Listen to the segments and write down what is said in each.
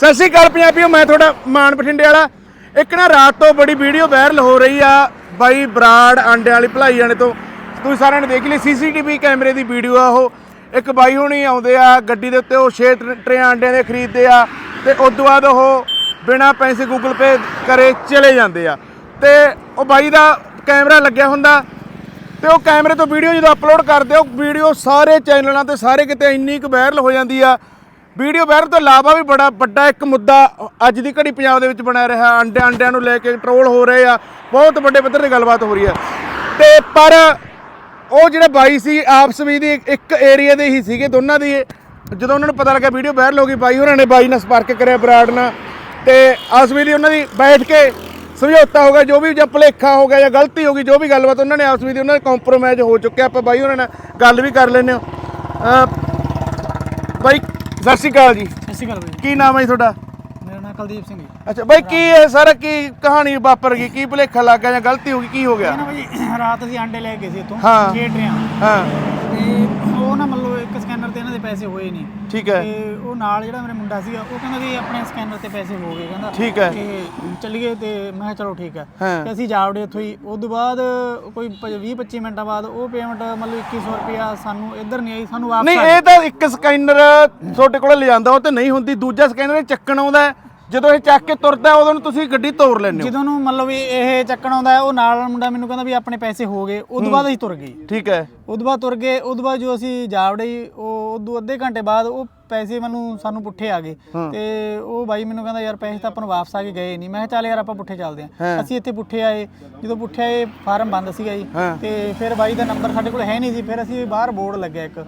ਸਤਿ ਸ਼੍ਰੀ ਅਕਾਲ ਪੰਜਾਬੀਓ, ਮੈਂ ਤੁਹਾਡਾ ਮਾਨ ਬਠਿੰਡੇ ਵਾਲਾ। ਇੱਕ ਨਾ ਰਾਤ ਤੋਂ ਬੜੀ ਵੀਡੀਓ ਵਾਇਰਲ ਹੋ ਰਹੀ ਆ ਬਾਈ ਬਰਾੜ ਆਂਡਿਆਂ ਵਾਲੀ ਭਲਾਈ ਜਾਣੇ ਤੋਂ। ਤੁਸੀਂ ਸਾਰਿਆਂ ਨੇ ਦੇਖ ਲਈ, ਸੀਸੀਟੀਵੀ ਕੈਮਰੇ ਦੀ ਵੀਡੀਓ ਆ ਉਹ। ਇੱਕ ਬਾਈ ਹੁਣੀ ਆਉਂਦੇ ਆ ਗੱਡੀ ਦੇ ਉੱਤੇ, ਉਹ 6 ਟਰੇ ਆਂਡਿਆਂ ਦੇ ਖਰੀਦਦੇ ਆ। ਤੇ ਉਸ ਤੋਂ ਬਾਅਦ ਉਹ ਬਿਨਾ ਪੈਸੇ ਗੂਗਲ ਪੇ ਕਰੇ ਚਲੇ ਜਾਂਦੇ ਆ। ਤੇ ਉਹ ਬਾਈ ਦਾ ਕੈਮਰਾ ਲੱਗਿਆ ਹੁੰਦਾ। ਤੇ ਉਹ ਕੈਮਰੇ ਤੋਂ ਵੀਡੀਓ ਜਦੋਂ ਅਪਲੋਡ ਕਰਦੇ ਉਹ ਵੀਡੀਓ ਸਾਰੇ ਚੈਨਲਾਂ ਤੇ ਸਾਰੇ ਕਿਤੇ ਇੰਨੀ ਕੁ ਵਾਇਰਲ ਹੋ ਜਾਂਦੀ ਆ। ਵੀਡੀਓ ਵਾਇਰਲ ਤੋਂ ਇਲਾਵਾ ਵੀ ਬੜਾ ਵੱਡਾ ਇੱਕ ਮੁੱਦਾ ਅੱਜ ਦੀ ਘੜੀ ਪੰਜਾਬ ਦੇ ਵਿੱਚ ਬਣਿਆ ਰਿਹਾ। ਅੰਡੇ ਅੰਡਿਆਂ ਨੂੰ ਲੈ ਕੇ ਟਰੋਲ ਹੋ ਰਹੇ ਆ। ਬਹੁਤ ਵੱਡੇ ਪੱਧਰ ਤੇ ਗੱਲਬਾਤ ਹੋ ਰਹੀ ਆ ਤੇ ਪਰ ਉਹ ਜਿਹੜੇ ਬਾਈ ਸੀ, ਆਪਸ ਵਿੱਚ ਦੀ ਇੱਕ ਏਰੀਆ ਦੇ ਹੀ ਸੀਗੇ ਦੋਨਾਂ ਦੀ। ਜਦੋਂ ਉਹਨਾਂ ਨੂੰ ਪਤਾ ਲੱਗਾ ਵੀਡੀਓ ਵਾਇਰਲ ਹੋ ਗਈ, ਬਾਈ ਹੋਰਾਂ ਨੇ ਬਾਈ ਨਾਲ ਸੰਪਰਕ ਕਰਿਆ ਬਰਾੜ ਨਾਲ। ਤੇ ਆਪਸ ਵਿੱਚ ਦੀ ਉਹਨਾਂ ਦੀ ਬੈਠ ਕੇ ਸਮਝੌਤਾ ਹੋ ਗਿਆ, ਜੋ ਵੀ ਜਾਂ ਭੁਲੇਖਾ ਹੋ ਗਿਆ ਜਾਂ ਗਲਤੀ ਹੋ ਗਈ, ਜੋ ਵੀ ਗੱਲਬਾਤ ਉਹਨਾਂ ਨੇ ਆਪਸ ਵਿੱਚ ਦੀ ਉਹਨਾਂ ਦਾ ਕੰਪਰੋਮਾਈਜ਼ ਹੋ ਚੁੱਕਿਆ। ਆਪਾਂ ਬਾਈ ਹੋਰਾਂ ਨਾਲ ਗੱਲ ਵੀ ਕਰ ਲੈਂਦੇ ਹਾਂ। ਬਾਈ ਸਤਿ ਸ਼੍ਰੀ ਅਕਾਲ ਜੀ। ਸਤਿ ਸ਼੍ਰੀ ਅਕਾਲ ਬਾਈ ਕੀ ਨਾਮ ਹੈ ਜੀ ਤੁਹਾਡਾ? ਮੇਰਾ ਨਾਮ ਕੁਲਦੀਪ ਸਿੰਘ ਹੈ। ਅੱਛਾ ਬਾਈ ਕੀ ਇਹ ਸਾਰਾ ਕੀ ਕਹਾਣੀ ਵਾਪਰ ਗਈ? ਕੀ ਭੁਲੇਖਾ ਲੱਗ ਗਿਆ ਜਾਂ ਗਲਤੀ ਹੋ ਗਈ? ਕੀ ਹੋ ਗਿਆ? ਇਹ ਨਾ ਬਾਈ ਰਾਤ ਅਸੀਂ ਆਂਡੇ ਲੈ ਗਏ ਸੀ ਇੱਥੋਂ ਹਾਂ। ਹਾਂ। ਤੇ ਪੈਸੇ ਹੋਏ ਨਹੀਂ। ਠੀਕ ਹੈ। ਤੇ ਉਹ ਨਾਲ ਜਿਹੜਾ ਮੇਰੇ ਮੁੰਡਾ ਸੀਗਾ ਉਹ ਕਹਿੰਦਾ ਵੀ ਆਪਣੇ ਸਕੈਨਰ ਤੇ ਪੈਸੇ ਹੋ ਗਏ। ਕਹਿੰਦਾ ਠੀਕ ਹੈ। ਤੇ ਚੱਲੀਏ ਤੇ ਮੈਂ ਕਿਹਾ ਚਲੋ ਠੀਕ ਹੈ। ਤੇ ਅਸੀਂ ਜਾਵੜੇ ਉੱਥੋਂ ਹੀ। ਉਸ ਤੋਂ ਬਾਅਦ ਕੋਈ 20 25 ਮਿੰਟਾਂ ਬਾਅਦ ਉਹ ਪੇਮੈਂਟ ਮਤਲਬ 2100 ਰੁਪਿਆ ਸਾਨੂੰ ਇੱਧਰ ਨਹੀਂ ਆਈ ਸਾਨੂੰ ਵਾਪਸ ਨਹੀਂ। ਇਹ ਤਾਂ ਇੱਕ ਸਕੈਨਰ ਤੁਹਾਡੇ ਕੋਲ ਲਿਜਾਂਦਾ ਉਹ ਤੇ ਨਹੀਂ ਹੁੰਦੀ। ਦੂਜਾ ਸਕੈਨਰ ਚੱਕਣ ਆਉਂਦਾ। ਜਦੋਂ ਇਹ ਚੱਕ ਕੇ ਤੁਰਦਾ ਉਦੋਂ ਨੂੰ ਤੁਸੀਂ ਗੱਡੀ ਤੋੜ ਲੈਂਦੇ ਹੋ। ਜਦੋਂ ਨੂੰ ਮਤਲਬ ਵੀ ਇਹ ਚੱਕਣ ਆਉਂਦਾ ਉਹ ਨਾਲ ਮੁੰਡਾ ਮੈਨੂੰ ਕਹਿੰਦਾ ਵੀ ਆਪਣੇ ਪੈਸੇ ਹੋ ਗਏ ਉਸ ਤੋਂ ਬਾਅਦ ਅਸੀਂ ਤੁਰ ਗਏ। ਠੀਕ ਹੈ। ਉਦੋਂ ਬਾਅਦ ਤੁਰ ਗਏ ਉਦੋਂ ਬਾਅਦ ਜੋ ਅਸੀਂ ਜਾਵੜੇ ਜੀ, ਉਹ ਉਦੋਂ ਅੱਧੇ ਘੰਟੇ ਬਾਅਦ ਉਹ ਪੈਸੇ ਮੈਨੂੰ ਸਾਨੂੰ ਪੁੱਠੇ ਆ ਗਏ। ਤੇ ਉਹ ਬਾਈ ਮੈਨੂੰ ਕਹਿੰਦਾ ਯਾਰ ਪੈਸੇ ਤਾਂ ਆਪਾਂ ਨੂੰ ਵਾਪਸ ਆ ਕੇ ਗਏ ਨਹੀਂ। ਮੈਂ ਕਿਹਾ ਚੱਲ ਯਾਰ ਆਪਾਂ ਪੁੱਠੇ ਚੱਲਦੇ ਆਂ ਅਸੀਂ ਇੱਥੇ ਪੁੱਠੇ ਆਏ। ਜਦੋਂ ਪੁੱਠੇ ਆਏ ਫਾਰਮ ਬੰਦ ਸੀਗਾ ਜੀ। ਤੇ ਫਿਰ ਬਾਈ ਦਾ ਨੰਬਰ ਸਾਡੇ ਕੋਲ ਹੈ ਨਹੀਂ ਸੀ। ਫਿਰ ਅਸੀਂ ਬਾਹਰ ਬੋਰਡ ਲੱਗਿਆ ਇੱਕ।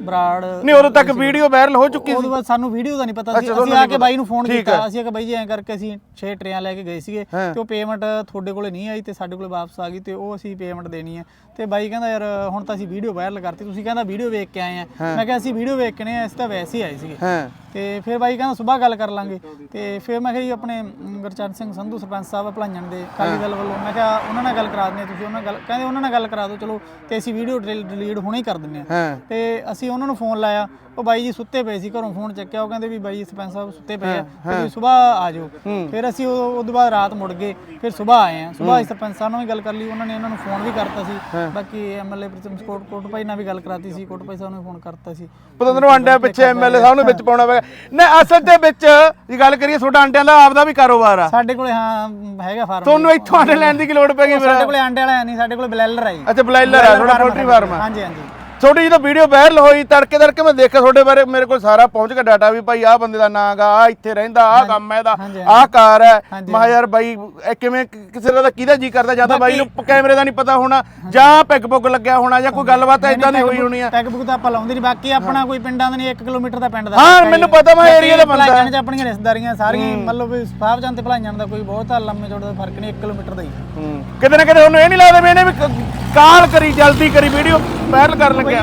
ਬਰਾੜ ਨਹੀਂ ਉਦੋਂ ਤੱਕ ਵੀਡੀਓ ਵਾਇਰਲ ਹੋ ਚੁੱਕੀ ਉਦੋਂ ਬਾਅਦ ਸਾਨੂੰ ਵੀਡੀਓ ਦਾ ਨਹੀਂ ਪਤਾ ਸੀ। ਅਸੀਂ ਆ ਕੇ ਬਾਈ ਨੂੰ ਫੋਨ ਕੀਤਾ। ਅਸੀਂ ਕਿਹਾ ਬਾਈ ਜੀ ਐਂ ਕਰਕੇ ਅਸੀਂ 6 ਟਰੇਆਂ ਲੈ ਕੇ ਗਏ ਸੀਗੇ ਤੇ ਉਹ ਪੇਮੈਂਟ ਤੁਹਾਡੇ ਕੋਲੇ ਨਹੀਂ ਆਈ ਤੇ ਸਾਡੇ ਕੋਲੇ ਵਾਪਸ ਆ ਗਈ ਤੇ ਉਹ ਅਸੀਂ ਪੇਮੈਂਟ ਦੇਣੀ ਹੈ। ਤੇ ਬਾਈ ਕਹਿੰਦਾ ਯਾਰ ਹੁਣ ਤਾਂ ਅਸੀਂ ਵੀਡੀਓ ਵਾਇਰਲ ਕਰਤੀ ਤੁਸੀਂ ਕਹਿੰਦਾ ਵੀਡੀਓ ਵੇਖ ਕੇ ਆਏ ਆ। ਮੈਂ ਕਿਹਾ ਅਸੀਂ ਵੀਡੀਓ ਵੇਖ ਕੇ ਨਹੀਂ ਆਏ ਅਸੀਂ ਤਾਂ ਵੈਸੇ ਹੀ ਆਏ ਸੀਗੇ। ਹਾਂ। ਤੇ ਫਿਰ ਬਾਈ ਕਹਿੰਦਾ ਸਵੇਰ ਗੱਲ ਕਰ ਲਾਂਗੇ। ਤੇ ਫਿਰ ਮੈਂ ਕਿਹਾ ਜੀ ਆਪਣੇ ਗੁਰਚਰਨ ਸਿੰਘ ਸੰਧੂ ਸਰਪੰਚ ਸਾਹਿਬ ਭਲਾਈਆਂ ਦੇ ਕਾਲੀ ਦਲ ਵੱਲੋਂ ਮੈਂ ਕਿਹਾ ਉਹਨਾਂ ਨਾਲ ਗੱਲ ਕਰਾ ਦਿੰਦੇ ਤੁਸੀਂ ਉਹਨਾਂ ਨਾਲ ਗੱਲ ਕਹਿੰਦੇ ਉਹਨਾਂ ਨਾਲ ਗੱਲ ਕਰਾ ਦਿਓ ਚਲੋ ਤੇ ਅਸੀਂ ਵੀਡੀਓ ਡਿਲੀਟ ਹੁਣੇ ਹੀ ਕਰ ਦਿੰਦੇ ਆ ਤੇ ਅਸੀਂ ਉਹਨਾਂ ਨੂੰ ਫੋਨ ਲਾਇਆ ਉਹ ਬਾਈ ਜੀ ਸੁੱਤੇ ਪਏ ਸੀ ਘਰੋਂ ਫੋਨ ਚੱਕਿਆ ਉਹ ਕਹਿੰਦੇ ਵੀ ਬਾਈ ਸਰਪੰਚ ਸਾਹਿਬ ਸੁੱਤੇ ਪਏ ਆ ਤੁਸੀਂ ਸਵੇਰ ਆ ਜਾਓ। ਫਿਰ ਅਸੀਂ ਉਹ ਤੋਂ ਬਾਅਦ ਰਾਤ ਮੁੜ ਗਏ ਫਿਰ ਸਵੇਰ ਆਏ ਆ ਸਵੇਰ ਸਰਪੰਚ ਸਾਹਿਬ ਨਾਲ ਵੀ ਗੱਲ ਕਰ ਲਈ ਉਹਨਾਂ ਨੇ ਉਹਨਾਂ ਨੂੰ ਫੋਨ ਵੀ ਕਰਤਾ ਸੀ। ਬਾਕੀ ਐਮਐਲਏ ਪ੍ਰਤਮ ਕੋਟ ਕੋਟ ਭਾਈ ਨਾਲ ਵੀ ਗੱਲ ਕਰਾਤੀ ਸੀ ਕੋਟ ਭਾਈ ਸਾਹਿਬ ਨੂੰ ਫੋਨ ਕਰਤਾ ਸੀ। ਪਤੰਦਰ ਨੂੰ ਅੰਡਿਆਂ ਪਿੱਛੇ ਐਮਐਲਏ ਸਾਹਿਬ ਨੂੰ ਵਿੱਚ ਪਾਉਣਾ ਪਏਗਾ ਨਾ ਅਸਲ ਦੇ ਵਿੱਚ ਜੇ ਗੱਲ ਕਰੀਏ ਤੁਹਾਡਾ ਅੰਡਿਆਂ ਦਾ ਆਪਦਾ ਵੀ ਕਾਰੋਬਾਰ ਆ। ਸਾਡੇ ਕੋਲੇ ਹਾਂ ਹੈਗਾ ਫਾਰਮ। ਤੁਹਾਨੂੰ ਇੱਥੋਂ ਅੰਡੇ ਲੈਣ ਦੀ ਕੀ ਲੋੜ ਪੈਗੀ ਫਿਰ ਸਾਡੇ ਕੋਲੇ ਆਂਡੇ ਵਾਲਾ ਨਹੀਂ ਸਾਡੇ ਕੋਲੇ ਬਲੈਲਰ ਹੈ ਜੀ। ਅੱਛਾ ਬਲਾਈਲਰ ਆ ਤੁਹਾਡਾ ਪੋਲਟਰੀ ਫਾਰਮ ਆ। ਹਾਂਜੀ ਹਾਂਜੀ। ਤੁਹਾਡੀ ਜਦੋਂ ਵੀਡੀਓ ਵਾਇਰਲ ਹੋਈ ਤੜਕੇ ਤੜਕੇ ਮੈਂ ਦੇਖਿਆ ਤੁਹਾਡੇ ਬਾਰੇ ਮੇਰੇ ਕੋਲ ਸਾਰਾ ਪਹੁੰਚ ਗਿਆ ਡਾਟਾ ਵੀ ਭਾਈ ਆਹ ਬੰਦੇ ਦਾ ਨਾਂ ਗਾ ਆਹ ਇੱਥੇ ਰਹਿੰਦਾ ਆਹ ਕੰਮ ਹੈ ਇਹਦਾ ਹਾਂਜੀ, ਆਹ ਕਾਰ ਹੈ। ਹਾਂਜੀ, ਮੈਂ ਯਾਰ ਬਾਈ ਇਹ ਕਿਵੇਂ ਕਿਸੇ ਦਾ ਤਾਂ ਕਿਹਦਾ ਜੀ ਕਰਦਾ ਜਾਂ ਤਾਂ ਬਾਈ ਨੂੰ ਕੈਮਰੇ ਦਾ ਨਹੀਂ ਪਤਾ ਹੋਣਾ ਜਾਂ ਪੈਗ ਪੁੱਗ ਲੱਗਿਆ ਹੋਣਾ ਜਾਂ ਕੋਈ ਗੱਲਬਾਤ ਇਦਾਂ ਦੀ ਹੋਈ ਹੋਣੀ ਆ। ਟੈਗ ਬੁੱਕ ਤਾਂ ਆਪਾਂ ਲਾਉਂਦੇ ਨਹੀਂ ਬਾਕੀ ਆਪਣਾ ਕੋਈ ਪਿੰਡਾਂ ਦਾ ਨਹੀਂ 1 ਕਿਲੋਮੀਟਰ ਦਾ ਪਿੰਡ ਦਾ। ਹਾਂ, ਫ਼ਰਕ ਹੈ ਮੈਨੂੰ ਜੀ। ਪਤਾ, ਮੈਂ ਬਾਕੀ area ਦਾ ਬੰਦਾ। ਭਲਾਈਆਂ ਚ ਆਪਣੀਆਂ ਰਿਸ਼ਤੇਦਾਰੀਆਂ ਸਾਰੀਆਂ ਮਤਲਬ ਵੀ ਸਾਹਿਬ ਜਾਨ ਤੇ ਭਲਾਈਆਂ ਦਾ ਕੋਈ ਬਹੁਤ ਲੰਮੇ ਚੌੜੇ ਦਾ ਫ਼ਰਕ ਨਹੀਂ 1 ਕਿਲੋਮੀਟਰ ਦਾ ਹੀ। ਕਿਤੇ ਨਾ ਕਿਤੇ ਉਹਨੂੰ ਇਹ ਨਹੀਂ ਲੱਗਦਾ ਵੀ ਇਹਨੇ ਵੀ ਕ- ਕਾਲ ਕਰੀ ਜਲਦੀ ਕਰੀ ਵੀਡੀਓ ਵਾਇਰਲ ਕਰਨ ਲੱਗਿਆ।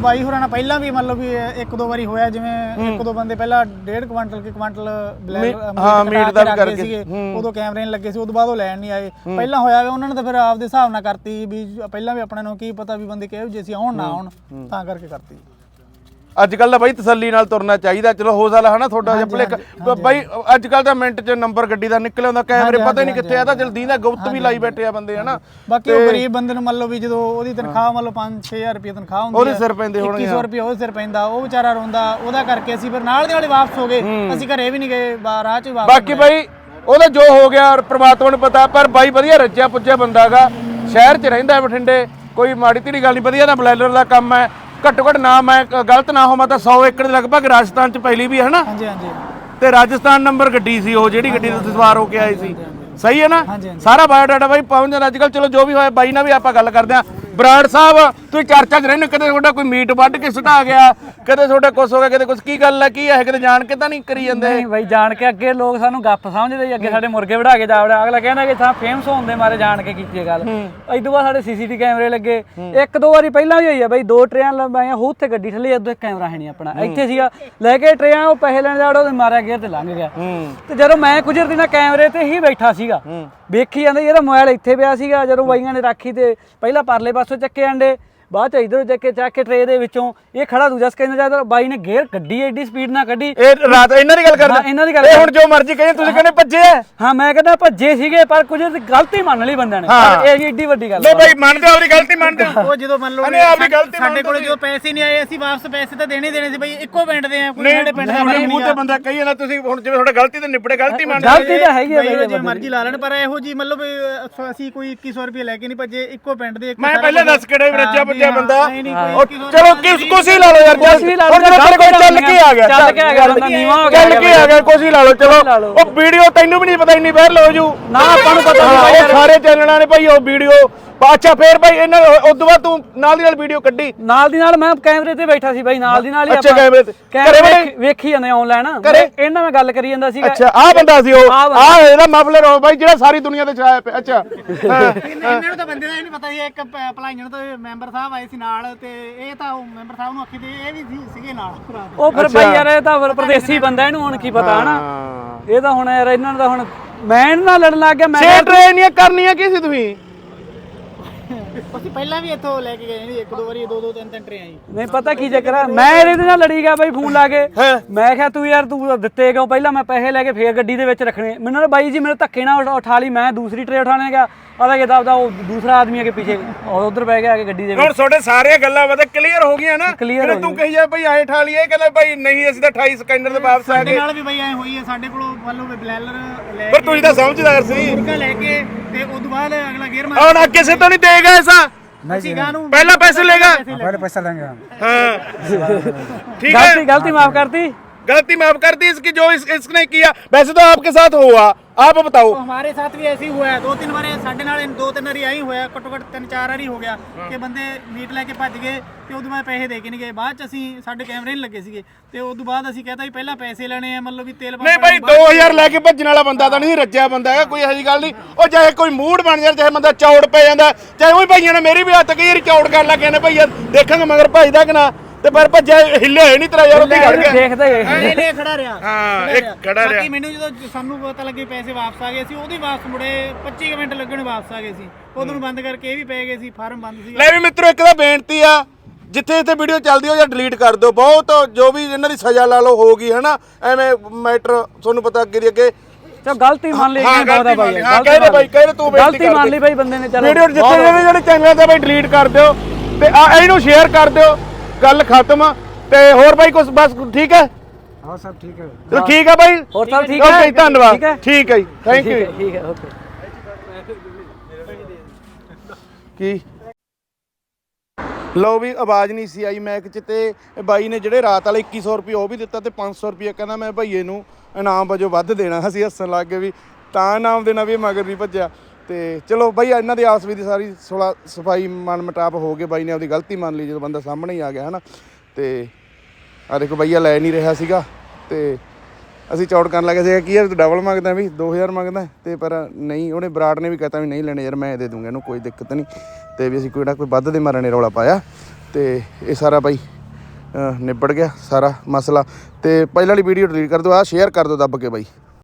ਬਈ ਹੋਰਾਂ ਨਾਲ ਪਹਿਲਾਂ ਵੀ ਮਤਲਬ ਵੀ ਇੱਕ ਦੋ ਵਾਰੀ ਹੋਇਆ ਜਿਵੇਂ ਇੱਕ ਦੋ ਬੰਦੇ ਪਹਿਲਾਂ 1.5 ਕੁਇੰਟਲ ਕਿ ਕੁਇੰਟਲ ਬਲੈਕ ਹਾਂ, ਮੀਟ ਦਾ ਵੀ ਕਰਕੇ। ਸੀਗੇ ਉਦੋਂ ਕੈਮਰੇ ਨਹੀਂ ਲੱਗੇ ਸੀ ਉਦੋਂ ਬਾਅਦ ਉਹ ਲੈਣ ਨਹੀਂ ਆਏ। ਪਹਿਲਾਂ ਹੋਇਆ ਵਾ ਉਹਨਾਂ ਨੇ ਤਾਂ ਫਿਰ ਆਪਦੇ ਹਿਸਾਬ ਨਾਲ ਕਰਤੀ ਵੀ ਪਹਿਲਾਂ ਵੀ ਆਪਣੇ ਨੂੰ ਕੀ ਪਤਾ ਵੀ ਬੰਦੇ ਕਿਹੋ ਜਿਹੇ ਸੀ ਆਉਣ ਨਾ ਆਉਣ ਤਾਂ ਕਰਕੇ ਕਰਤੀ। ਅੱਜ ਕੱਲ ਤਾਂ ਬਾਈ ਤਸੱਲੀ ਨਾਲ ਤੁਰਨਾ ਚਾਹੀਦਾ। ਚਲੋ ਹੋ ਸਕਦਾ ਹਨਾ ਤੁਹਾਡਾ ਜਿਹਾ ਭੁਲੇਖਾ ਬਾਈ ਅੱਜ ਕੱਲ ਤਾਂ ਮਿੰਟ 'ਚ ਨੰਬਰ ਗੱਡੀ ਦਾ ਨਿਕਲ ਆਉਂਦਾ ਕੈਮਰੇ ਪਤਾ ਹੀ ਨਹੀਂ ਕਿੱਥੇ ਆ ਤਾਂ ਜਲਦੀ ਦਾ ਗੁਪਤ ਵੀ ਲਾਈ ਬੈਠੇ ਆ ਬੰਦੇ ਹਨਾ। ਬਾਕੀ ਉਹ ਗਰੀਬ ਬੰਦੇ ਨੂੰ ਮੰਨ ਲਓ ਵੀ ਜਦੋਂ ਉਹਦੀ ਤਨਖਾਹ ਮੰਨ ਲਓ 5-6000 ਰੁਪਏ ਤਨਖਾਹ ਹੁੰਦੀ ਉਹਦੇ ਸਿਰ ਪੈਂਦੇ ਹੋਣਗੇ 2100 ਰੁਪਏ ਉਹਦੇ ਸਿਰ ਪੈਂਦਾ ਉਹ ਵਿਚਾਰਾ ਰੋਂਦਾ ਉਹਦਾ ਕਰਕੇ ਅਸੀਂ ਫਿਰ ਨਾਲ ਦੇ ਨਾਲੇ ਵਾਪਸ ਹੋ ਗਏ ਅਸੀਂ ਘਰੇ ਵੀ ਨਹੀਂ ਗਏ ਰਾਹ 'ਚ ਵਾਪਸ ਬਾਕੀ ਬਾਈ ਉਹਦਾ ਜੋ ਹੋ ਗਿਆ ਔਰ ਪ੍ਰਮਾਤਮਾ ਨੂੰ ਪਤਾ ਪਰ ਬਾਈ ਵਧੀਆ ਰੱਜਿਆ ਪੁੱਜਿਆ ਬੰਦਾਗਾ ਸ਼ਹਿਰ 'ਚ ਰਹਿੰਦਾ ਬਠਿੰਡੇ ਕੋਈ ਮਾੜੀ ਤੀੜੀ ਗੱਲ ਨਹੀਂ ਵਧੀਆ ਦਾ ਬਲੈਲਰ ਦਾ ਕੰਮ ਹੈ ਘੱਟੋ ਘੱਟ ਨਾ ਮੈਂ ਕ- ਗਲਤ ਨਾ ਹੋਵਾਂ ਤਾਂ 100 ਏਕੜ ਦੇ ਲਗਭਗ ਰਾਜਸਥਾਨ 'ਚ ਪਹਿਲੀ ਵੀ ਹੈ ਹਨਾ ਹਾਂਜੀ ਹਾਂਜੀ ਤੇ ਰਾਜਸਥਾਨ ਨੰਬਰ ਗੱਡੀ ਸੀ ਉਹ ਜਿਹੜੀ ਗੱਡੀ ਤੇ ਤੁਸੀਂ ਸਵਾਰ ਹੋ ਕੇ ਆਏ ਸੀ। ਸਹੀ ਹੈ ਨਾ? ਹਾਂਜੀ, ਹਾਂਜੀ। ਸਾਰਾ ਬਾਇਓਡਾਟਾ ਬਾਈ ਪਹੁੰਚ ਜਾਂਦਾ। ਅੱਜ ਕੱਲ ਚਲੋ ਜੋ ਵੀ ਹੋਇਆ ਬਾਈ ਨਾਲ ਵੀ ਆਪਾਂ ਗੱਲ ਕਰਦੇ ਆ ਬਰਾੜ ਸਾਹਿਬ ਤੁਸੀਂ ਚਰਚਾ 'ਚ ਰਹਿੰਦੇ ਹੋ, ਕਦੇ ਤੁਹਾਡਾ ਕੋਈ ਮੀਟ ਵੱਢ ਕੇ ਸੁਟਾ ਗਿਆ ਕਦੇ ਤੁਹਾਡਾ ਕੁਛ ਹੋ ਗਿਆ ਕਦੇ ਕੁਛ ਕੀ ਗੱਲ ਹੈ ਕੀ ਹੈ ਕਿਤੇ ਜਾਣ ਕੇ ਤਾਂ ਨਹੀਂ ਕਰੀ ਜਾਂਦੇ? ਨਹੀਂ ਬਾਈ ਜਾਣ ਕੇ ਅੱਗੇ ਲੋਕ ਸਾਨੂੰ ਗੱਪ ਸਮਝਦੇ ਸੀ ਅੱਗੇ ਸਾਡੇ ਮੁਰਗੇ ਵੜਾ ਕੇ ਜਾਵੜਾ। ਅਗਲਾ ਕਹਿੰਦਾ ਕਿ ਥਾਂ ਫੇਮਸ ਹੋਣ ਦੇ ਮਾਰੇ ਜਾਣ ਕੇ ਕੀਤੀ ਇਹ ਗੱਲ। ਇਦੋਂ ਬਾਅਦ ਸਾਡੇ ਸੀਸੀਟੀ ਕੈਮਰੇ ਲੱਗੇ। ਇੱਕ ਦੋ ਵਾਰੀ ਪਹਿਲਾਂ ਵੀ ਹੋਈ ਆ ਬਾਈ ਦੋ ਟਰੇਆਂ ਲੰਬਾਈਆਂ ਹੋ ਉੱਥੇ ਗੱਡੀ ਥੱਲੇ ਅੱਧੋ ਇੱਕ ਕੈਮਰਾ ਹੈ ਨਹੀਂ ਆਪਣਾ। ਇੱਥੇ ਸੀਗਾ ਲੈ ਕੇ ਟਰੇਆਂ ਉਹ ਪੈਸੇ ਲੈਣ ਜਾੜੋ ਤੇ ਮਾਰਿਆ ਗਿਆ ਤੇ ਲੰਘ ਗਿਆ। ਤੇ ਜਦੋਂ ਮੈਂ ਗੁਜਰਦੀ ਨਾ ਕੈਮਰੇ ਤੇ ਹੀ ਬੈਠਾ ਸੀਗਾ ਵੇਖੀ ਜਾਂਦੇ ਇਹਦਾ ਮੋਬਾਈਲ ਇੱਥੇ ਪਿਆ ਸੀਗਾ ਜਦੋਂ ਬਾਈਆਂ ਨੇ ਰਾਖੀ ਤੇ ਪਹਿਲਾਂ ਪਰਲੇ ਪਾਸੋਂ ਚੱਕੇ ਆਂਡੇ ਬਾਅਦ ਚ ਇਧਰ ਚੱਕ ਕੇ ਚੱਕ ਕੇ ਟਰੇ ਦੇ ਵਿੱਚੋਂ ਇਹ ਖੜਾ ਦੂਜਾ ਸਕੈਨਰ ਜਾਂਦਾ ਬਾਈ ਨੇ ਗੇਅਰ ਕੱਢੀ ਐਡੀ ਸਪੀਡ ਨਾਲ ਕੱਢੀ। ਇਹ ਰਾਤ ਇਹਨਾਂ ਦੀ ਗੱਲ ਕਰਦੇ। ਇਹਨਾਂ ਦੀ ਗੱਲ ਇਹ ਹੁਣ। ਜੋ ਮਰਜ਼ੀ ਕਹੇ ਤੁਸੀਂ ਕਹਿੰਦੇ ਭੱਜੇ ਆ। ਹਾਂ ਮੈਂ ਕਹਿੰਦਾ ਭੱਜੇ ਸੀਗੇ ਪਰ ਕੁਝ ਗਲਤੀ ਮੰਨ ਲਈ ਬੰਦਿਆਂ ਨੇ। ਇਹ ਏਡੀ ਵੱਡੀ ਗੱਲ ਲੋ। ਭਾਈ ਮੰਨਦੇ ਹੋ ਆਪਣੀ ਗਲਤੀ ਮੰਨਦੇ ਉਹ ਜਦੋਂ ਮੰਨ ਲਓ ਆਪਣੀ ਸਾਡੇ- ਗਲਤੀ ਸਾਡੇ ਕੋਲ। ਜਦੋਂ ਪੈਸੇ ਨਹੀਂ ਆਏ ਅਸੀਂ ਵਾਪਸ ਪੈਸੇ ਤਾਂ ਦੇਣੇ ਦੇਣੇ ਸੀ ਬਈ ਇੱਕੋ ਪਿੰਡ ਦੇ ਆ ਕੋਈ ਸਾਡੇ ਪਿੰਡ ਦਾ ਮੂੰਹ ਤੇ ਬੰਦਾ ਕਹੀ ਜਾਂਦਾ ਤੁਸੀਂ ਹੁਣ ਜਿਵੇਂ ਤੁਹਾਡਾ ਗਲਤੀ ਤੇ ਨਿਬੜੇ ਗਲਤੀ ਮੰਨਦੇ ਗਲਤੀ ਤਾਂ ਹੈਗੀ ਆ ਬਈ ਬਈ ਜੇ ਮਰਜ਼ੀ ਲਾ ਲੈਣ ਪਰ ਇਹੋ ਜੀ ਮਤਲਬ ਅਸੀਂ ਕੋਈ 2100 ਰੁਪਏ ਲੈ ਕੇ ਨਹੀਂ ਭੱਜੇ ਇੱਕੋ ਪਿੰਡ ਦੇ ਇੱਕ ਮੈਂ ਪਹਿਲੇ ਦੱਸ ਕਿਹੜਾ ਵੀ ਵੀ ਬੰਦਾ। ਹਾਂ, ਨਹੀਂ, ਨਹੀਂ, ਕੋਈ ਉਹ 2100 ਚਲੋ ਕਿਸ ਕੁਛ ਹੀ ਲਾ ਲਓ ਯਾਰ ਕੁਛ ਵੀ ਲਾ ਲਓ, ਹੁਣ ਜਦੋਂ ਤੇਰੇ ਕੋਲ ਚੱਲ ਕੇ ਆ ਗਿਆ ਚੱਲ ਕੇ ਆ ਗਿਆ ਬੰਦਾ ਨੀਵਾਂ ਹੋ ਗਿਆ ਚੱਲ ਕੇ ਆ ਗਿਆ ਕੁਛ ਹੀ ਲਾ ਲਓ ਚਲੋ। ਉਹ ਵੀਡੀਓ ਤੈਨੂੰ ਵੀ ਨਹੀਂ ਪਤਾ ਇੰਨੀ ਵਾਇਰਲ ਹੋ ਜੂ। ਨਾ ਆਪਾਂ ਨੂੰ ਪਤਾ ਨਹੀਂ ਭਾਈ ਯਾਰ। ਸਾਰੇ ਚੈਨਲਾਂ ਨੇ ਭਾਈ ਉਹ ਵੀਡੀਓ। ਅੱਛਾ ਫੇਰ ਭਾਈ ਇਹਨਾਂ ਉਦੋਂ ਬਾਅਦ ਤੂੰ ਨਾਲ ਦੀ ਨਾਲ ਵੀਡੀਓ ਕੱਢੀ। ਨਾਲ ਦੀ ਨਾਲ ਮੈਂ ਕੈਮਰੇ ਤੇ ਬੈਠਾ ਸੀ ਬਾਈ ਨਾਲ ਦੀ ਨਾਲ ਹੀ ਅੱਛਾ, ਕੈਮਰੇ ਤੇ। ਕੈਮਰੇ ਘਰੇ ਵੇਖ- ਜਾਂਦੇ ਆਨਲਾਈਨ? ਇਹਨਾਂ ਮੈਂ ਗੱਲ ਕਰੀ ਜਾਂਦਾ ਸੀਗਾ। ਅੱਛਾ ਆਹ ਬੰਦਾ ਸੀ ਉਹ। ਆਹ ਇਹਦਾ ਮਫਲਰ ਹੋ ਭਾਈ ਜਿਹੜਾ ਸਾਰੀ ਦੁਨੀਆ ਤੇ ਛਾਇਆ ਪਿਆ। ਅੱਛਾ। ਇਹਨਾਂ ਨੂੰ ਤਾਂ ਬੰਦੇ ਦਾ ਹੀ ਨਹੀਂ ਪਤਾ ਸੀ ਇੱਕ ਪ- ਭਲਾਈਆਂ ਤੋਂ ਮੈਂਬਰ ਸਾਹਿਬ ਆਏ ਸੀ ਨਾਲ ਤੇ ਇਹ ਤਾਂ ਉਹ ਮੈਂਬਰ ਸਾਹਿਬ ਨੂੰ ਅੱਖੀ ਤੇ ਇਹ ਵੀ ਸੀ- ਸੀਗੇ ਨਾਲ ਉਹ ਫਿਰ ਬਾਈ ਯਾਰ ਇਹ ਤਾਂ ਫਿਰ ਪ੍ਰਦੇਸੀ ਬੰਦਾ ਇਹਨੂੰ ਹੁਣ ਕੀ ਪਤਾ ਹਨਾ। ਇਹ ਤਾਂ ਹੁਣ ਯਾਰ ਇਹਨਾਂ ਦਾ ਹੁਣ ਮੈਂ ਇਹਨਾਂ ਨਾਲ ਲੜਨ ਲੱਗ ਗਿਆ ਮੈਂ ਛੇ ਟ੍ਰੇਨੀਆਂ ਕਰਨੀਆਂ ਕੀ ਸੀ ਤੁਸੀਂ? ਅਸੀਂ ਪਹਿਲਾਂ ਵੀ ਇੱਥੋਂ ਲੈ ਕੇ ਗਏ ਜੀ ਇੱਕ ਦੋ ਵਾਰੀ ਦੋ ਦੋ ਤਿੰਨ ਤਿੰਨ ਟਰੇ ਆਈ ਨਹੀਂ ਪਤਾ ਕੀ ਚੱਕਰ ਆ? ਮੈਂ ਇਹਦੇ ਨਾਲ ਲੜੀ ਗਿਆ ਬਾਈ ਫੋਨ ਲਾ ਕੇ। ਮੈਂ ਕਿਹਾ ਤੂੰ ਯਾਰ ਤੂੰ ਦਿੱਤੇ ਕਿਉਂ? ਪਹਿਲਾਂ ਮੈਂ ਪੈਸੇ ਲੈ ਕੇ ਫੇਰ ਗੱਡੀ ਦੇ ਵਿੱਚ ਰੱਖਣੇ। ਮੈਨੂੰ ਨਾ ਬਾਈ ਜੀ ਮੇਰੇ ਧੱਕੇ ਨਾਲ ਉਠਾ- ਲਈ। ਮੈਂ ਦੂਸਰੀ ਟਰੇ ਉਠਾਣੇ ਗਿਆ। ਆਦਾ ਕਿ ਦਾ ਉਹ ਦੂਸਰਾ ਆਦਮੀ ਅੱਗੇ ਪਿੱਛੇ ਉਹ ਉਧਰ ਬਹਿ ਗਿਆ ਆ ਕੇ ਗੱਡੀ ਦੇ ਵਿੱਚ। ਹੁਣ ਤੁਹਾਡੇ ਸਾਰੀਆਂ ਗੱਲਾਂ ਵਧ ਕਲੀਅਰ ਹੋ ਗਈਆਂ ਨਾ? ਹੋ ਤੂੰ ਕਹੀ ਜਾ ਭਾਈ ਐਂ ਠਾ ਲਈਏ ਕਹਿੰਦਾ ਭਾਈ ਨਹੀਂ ਅਸੀਂ ਤਾਂ 28 ਸਕੈਨਰ ਦੇ ਵਾਪਸ ਆ ਸਾਡੇ ਨਾਲ ਵੀ ਬਈ ਐ ਹੋਈ ਹੈ ਸਾਡੇ ਕੋਲੋਂ ਲਓ ਬਲੈਲਰ ਲੈ ਪਰ ਤੁਸੀਂ ਤਾਂ ਸਮਝਦਾਰ ਸੀ। ਮੁਰਗਾ ਲੈ ਕੇ ਤੇ ਉਸ ਤੋਂ ਬਾਅਦ ਅਗਲਾ ਗੇਅਰ ਮਾਰ ਹੁਣ ਅੱਗੇ ਸੇ ਤਾਂ ਨਹੀਂ ਦੇਗਾ ਐਸਾ ਅਸੀਂ ਗਾਂ ਨੂੰ ਪਹਿਲਾਂ ਪੈਸੇ लेगा पहले पैसा लेंगे हम हाँ ठीक है ਗਲਤੀ ਗਲਤੀ ਮਾਫ ਕਰਤੀ गलती माफ कर दी इसकी जो इस, इसने किया वैसे तो आपके साथ हुआ आप बताओ हमारे साथ भी ऐसे ही हुआ है दो तीन बार ਸਾਡੇ ਨਾਲ ਦੋ ਤਿੰਨ ਵਾਰੀ ਆਈ ਹੋਇਆ ਘੱਟੋ ਘੱਟ ਤਿੰਨ ਚਾਰ ਵਾਰੀ ਹੋ ਗਿਆ ਕਿ ਬੰਦੇ ਮੀਟ ਲੈ ਕੇ ਭੱਜ ਗਏ ਤੇ ਉਦੋਂ ਬਾਅਦ ਪੈਸੇ ਦੇ ਕੇ ਨਹੀਂ ਗਏ ਬਾਅਦ ਚ ਅਸੀਂ ਸਾਡੇ ਕੈਮਰੇ ਨਹੀਂ ਲੱਗੇ ਸੀਗੇ ਤੇ ਉਦੋਂ ਬਾਅਦ ਅਸੀਂ ਕਹਤਾ ਵੀ ਪਹਿਲਾਂ ਪੈਸੇ ਲੈਣੇ ਆ ਮਤਲਬ ਵੀ ਤੇਲ ਨਹੀਂ ਭਾਈ 2000 ਲੈ ਕੇ ਭੱਜਣ ਵਾਲਾ ਬੰਦਾ ਤਾਂ ਨਹੀਂ ਰੱਜਿਆ ਬੰਦਾ ਹੈਗਾ ਕੋਈ ਇਹੋ ਜਿਹੀ ਗੱਲ ਨਹੀਂ ਉਹ ਚਾਹੇ ਕੋਈ ਮੂਡ ਬਣ ਜਾਂਦਾ ਚਾਹੇ ਬੰਦਾ ਚੌੜ ਪੈ ਜਾਂਦਾ ਚਾਹੇ ਉਹ ਭਾਈਆਂ ਨੇ ਮੇਰੀ ਵੀ ਹੱਥ ਕਈ ਵਾਰੀ ਚੌੜ ਕਰ ਲੱਗੇ ਨੇ ਭਈਆ ਦੇਖਾਂਗੇ ਮਗਰ ਭੱਜਦਾ ਕਿ ਨਾ ਤੇ ਪਰ ਭੱਜਿਆ ਹਿੱਲੇ ਹੋਏ ਨਹੀਂ ਤੇਰਾ ਯਾਰ ਉੱਥੇ ਖੜ ਗਿਆ। ਦੇਖਦੇ ਗਏ ਇਹਨੇ ਖੜਾ ਰਿਹਾ। ਹਾਂ, ਇਹ। ਖੜਾ ਰਿਹਾ। ਬਾਕੀ ਮੈਨੂੰ ਜਦੋਂ ਸਾਨੂੰ ਪਤਾ ਲੱਗੇ ਪੈਸੇ ਵਾਪਸ ਆ ਗਏ ਸੀ ਉਹਦੀ ਵਾਪਸ ਮੁੜੇ 25 ਕੁ ਮਿੰਟ ਲੱਗਣ ਵਾਪਸ ਆ ਗਏ ਸੀ। ਉਦੋਂ ਨੂੰ ਬੰਦ ਕਰਕੇ ਇਹ ਵੀ ਪੈ ਗਏ ਸੀ ਫਾਰਮ ਬੰਦ ਸੀ। ਲੈ ਵੀ ਮਿੱਤਰੋ ਇੱਕ ਤਾਂ ਬੇਨਤੀ ਆ ਜਿੱਥੇ ਜਿੱਥੇ ਵੀਡੀਓ ਚੱਲਦੀ ਹੋ ਜਾਂ ਡਿਲੀਟ ਕਰ ਦਿਓ। ਬਹੁਤ ਜੋ ਵੀ ਇਹਨਾਂ ਦੀ ਸਜ਼ਾ ਲਾ ਲਓ ਹੋਗੀ ਹਨਾ? ਐਵੇਂ ਮੈਟਰ ਤੁਹਾਨੂੰ ਪਤਾ ਅੱਗੇ ਦੀ ਅੱਗੇ। ਚਲ ਗਲਤੀ ਮੰਨ ਲਈ ਹਾਂ, ਇਹ ਬਹੁਤ ਆ ਗਲਤੀ ਮੰਨ ਬਾਈ ਲਈ। ਹਾਂ, ਕਹਿ ਦੇ ਬਾਈ, ਕਹਿ ਦੇ ਤੂੰ ਬੇਇੱਜ਼ਤੀ ਗਲਤੀ ਮੰਨ। ਲਈ ਬਾਈ ਬੰਦੇ ਨੇ ਚਲੋ। ਵੀਡੀਓ ਜਿੱਥੇ ਜਿਹੜੇ ਜਿਹੜੇ ਚੈਨਲਾਂ ਤੇ ਬਾਈ ਡਿਲੀਟ ਕਰ ਦਿਓ। ਤੇ ਆ ਇਹਨੂੰ ਸ਼ੇਅਰ ਕਰ ਦਿਓ। ਗੱਲ ਖਤਮ ਤੇ ਹੋਰ ਬਾਈ ਕੁਝ ਬਸ ਠੀਕ ਹੈ? ਹਾਂ ਸਭ ਠੀਕ ਹੈ। ਚਲੋ ਠੀਕ ਹੈ ਬਾਈ? ਹੋਰ ਸਭ ਠੀਕ ਹੈ? ਓਕੇ ਧੰਨਵਾਦ। ਠੀਕ ਹੈ? ਜੀ। ਥੈਂਕ ਯੂ ਠੀਕ ਹੈ ਓਕੇ। ਕੀ? ਲਓ ਵੀ ਆਵਾਜ਼ ਨਹੀਂ ਸੀ ਆਈ ਮੈਕ ਚ ਤੇ ਬਾਈ ਨੇ ਜਿਹੜੇ ਰਾਤ ਵਾਲੇ 2100 ਰੁਪਏ ਉਹ ਵੀ ਦਿੱਤਾ ਤੇ 500 ਰੁਪਏ। ਕਹਿੰਦਾ ਮੈਂ ਭਈਏ ਨੂੰ ਇਨਾਮ ਵਜੋਂ ਵੱਧ ਦੇਣਾ। ਅਸੀਂ ਹੱਸਣ ਲੱਗ ਗਏ ਵੀ ਤਾਂ ਇਨਾਮ ਦੇਣਾ ਵੀ ਮਗਰ ਨਹੀਂ ਭੱਜਿਆ। ਤੇ ਚਲੋ ਬਾਈ ਇਹਨਾਂ ਦੀ ਆਪਸ ਵਿੱਚ ਦੀ ਸਾਰੀ ਸੁਲਾ ਸਫ਼ਾਈ ਮਨ ਮਟਾਪ ਹੋ ਗਏ, ਬਾਈ ਨੇ ਆਪਦੀ ਗਲਤੀ ਮੰਨ ਲਈ ਜਦੋਂ ਬੰਦਾ ਸਾਹਮਣੇ ਹੀ ਆ ਗਿਆ, ਹਨਾ। ਤੇ ਆ ਦੇਖੋ ਬਈਆ ਲੈ ਨਹੀਂ ਰਿਹਾ ਸੀਗਾ ਤੇ ਅਸੀਂ ਚੌੜ ਕਰਨ ਲੱਗੇ ਸੀ ਕੀ ਯਾਰ ਤੂੰ ਡਬਲ ਮੰਗਦਾ ਵੀ 2000 ਮੰਗਦਾ? ਤੇ ਪਰ ਨਹੀਂ, ਉਹਨੇ ਬਰਾੜ ਨੇ ਵੀ ਕਹਤਾ ਵੀ ਨਹੀਂ ਲੈਣੇ ਯਾਰ, ਮੈਂ ਦੇ ਦੂੰਗਾ ਇਹਨੂੰ, ਕੋਈ ਦਿੱਕਤ ਨਹੀਂ। ਤੇ ਵੀ ਅਸੀਂ ਕੋਈ ਨਾ ਕੋਈ ਵੱਧ ਦੇ ਮਾਰਨ ਨੇ ਰੌਲਾ ਪਾਇਆ। ਤੇ ਇਹ ਸਾਰਾ ਬਾਈ ਨਿਬੜ ਗਿਆ ਸਾਰਾ ਮਸਲਾ। ਤੇ ਪਹਿਲਾਂ ਵਾਲੀ ਵੀਡੀਓ ਡਿਲੀਟ ਕਰ ਦਿਓ ਆ ਸ਼ੇਅਰ ਕਰ ਦਿਓ ਦੱਬ ਕੇ ਬਾਈ।